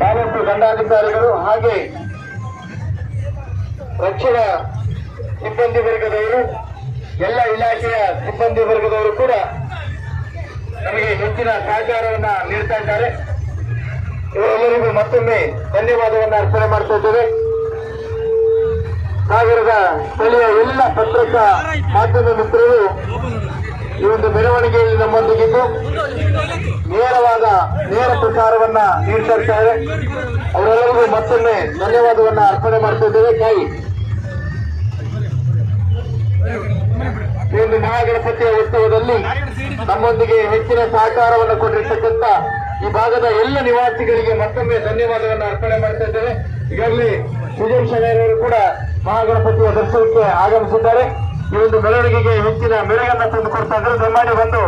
ತಾಲೂಕು ದಂಡಾಧಿಕಾರಿಗಳು ಹಾಗೆ ರಕ್ಷಣಾ ಸಿಬ್ಬಂದಿ ವರ್ಗದವರು, ಎಲ್ಲ ಇಲಾಖೆಯ ಸಿಬ್ಬಂದಿ ವರ್ಗದವರು ಕೂಡ ನಮಗೆ ಹೆಚ್ಚಿನ ಸಹಕಾರವನ್ನ ನೀಡ್ತಾ ಇದ್ದಾರೆ. ಇವರೆಲ್ಲರಿಗೂ ಮತ್ತೊಮ್ಮೆ ಧನ್ಯವಾದವನ್ನು ಅರ್ಪಣೆ ಮಾಡ್ತಾ ಇದ್ದೇವೆ. ಸಾಗರದ ಸ್ಥಳೀಯ ಎಲ್ಲ ಪತ್ರಿಕಾ ಮಾಧ್ಯಮ ಮಿತ್ರರು ಈ ಒಂದು ಮೆರವಣಿಗೆಯಲ್ಲಿ ನಮ್ಮೊಂದಿಗಿದ್ದು ನೇರವಾದ ನೇರ ಪ್ರಸಾರವನ್ನ ನೀಡ್ತಾ ಅವರೆಲ್ಲರಿಗೂ ಮತ್ತೊಮ್ಮೆ ಧನ್ಯವಾದವನ್ನ ಅರ್ಪಣೆ ಮಾಡ್ತಿದ್ದೇವೆ ಇದ್ದೇವೆ. ಕಾಯಿ ಈ ಒಂದು ಮಹಾಗಣಪತಿಯ ಉತ್ಸವದಲ್ಲಿ ನಮ್ಮೊಂದಿಗೆ ಹೆಚ್ಚಿನ ಸಹಕಾರವನ್ನು ಕೊಟ್ಟಿರ್ತಕ್ಕಂಥ ಈ ಭಾಗದ ಎಲ್ಲ ನಿವಾಸಿಗಳಿಗೆ ಮತ್ತೊಮ್ಮೆ ಧನ್ಯವಾದವನ್ನು ಅರ್ಪಣೆ ಮಾಡ್ತಾ ಇದ್ದೇವೆ. ಈಗಾಗಲೇ ವಿಜಯ್ ಶರಣರು ಕೂಡ ಮಹಾಗಣಪತಿಯ ದರ್ಶನಕ್ಕೆ ಆಗಮಿಸಿದ್ದಾರೆ. ಈ ಒಂದು ಬೆಳವಣಿಗೆಗೆ ಹೆಚ್ಚಿನ ಮೆರುಗನ್ನ ತಂದು ಕೊಡ್ತಾ ಇದ್ರೆ ಬಂದು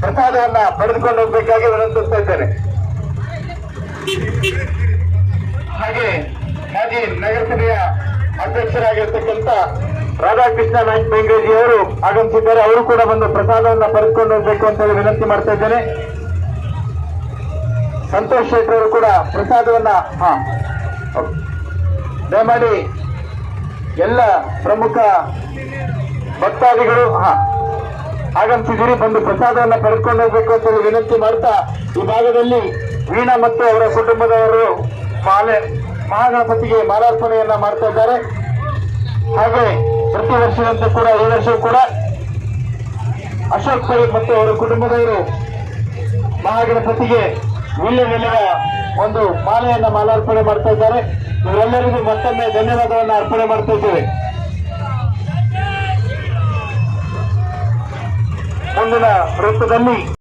ಪ್ರಸಾದವನ್ನ ಪಡೆದುಕೊಂಡು ಹೋಗ್ಬೇಕಾಗಿ ವಿನಂತಿಸ್ತಾ ಇದ್ದೇನೆ. ಹಾಗೆ ಮಾಜಿ ನಗರಸಭೆಯ ಅಧ್ಯಕ್ಷರಾಗಿರ್ತಕ್ಕಂಥ ರಾಧಾಕೃಷ್ಣ ನಾಯ್ಕ ಬೆಂಗೇಜಿ ಅವರು ಆಗಮಿಸಿದ್ದಾರೆ. ಅವರು ಕೂಡ ಬಂದು ಪ್ರಸಾದವನ್ನ ಪಡೆದುಕೊಂಡು ಹೋಗ್ಬೇಕು ಅಂತ ಹೇಳಿ ವಿನಂತಿ ಮಾಡ್ತಾ ಇದ್ದೇನೆ. ಸಂತೋಷ್ ಶೆಟ್ಟಿ ಅವರು ಕೂಡ ಪ್ರಸಾದವನ್ನ, ಹಾ. ದಯಮಾಡಿ ಎಲ್ಲ ಪ್ರಮುಖ ಭಕ್ತಾದಿಗಳು, ಹಾ. ಆಗಮಿಸಿದ್ದೀರಿ ಬಂದು ಪ್ರಸಾದವನ್ನ ಪಡೆದುಕೊಂಡು ಹೋಗ್ಬೇಕು ಅಂತ ವಿನಂತಿ ಮಾಡ್ತಾ, ಈ ಭಾಗದಲ್ಲಿ ವೀಣಾ ಮತ್ತು ಅವರ ಕುಟುಂಬದವರು ಮಾಲೆ, ಮಹಾಗಣಪತಿಗೆ ಮಾಲಾರ್ಪಣೆಯನ್ನ ಮಾಡ್ತಾ ಇದ್ದಾರೆ. ಹಾಗೆ ಪ್ರತಿ ವರ್ಷದಂತೆ ಕೂಡ, ಈ ವರ್ಷವೂ ಕೂಡ ಅಶೋಕ್ ಪೈ ಮತ್ತು ಅವರ ಕುಟುಂಬದವರು ಮಹಾಗಣಪತಿಗೆ ನಿಲ್ಲುವ ಒಂದು ಮಾಲೆಯನ್ನ ಮಾಲಾರ್ಪಣೆ ಮಾಡ್ತಾ ಇದ್ದಾರೆ. ಇವರೆಲ್ಲರಿಗೂ ಮತ್ತೊಮ್ಮೆ ಧನ್ಯವಾದವನ್ನು ಅರ್ಪಣೆ ಮಾಡ್ತಾ ಇದ್ದೇವೆ. ಮುಂದಿನ ವೃತ್ತದಲ್ಲಿ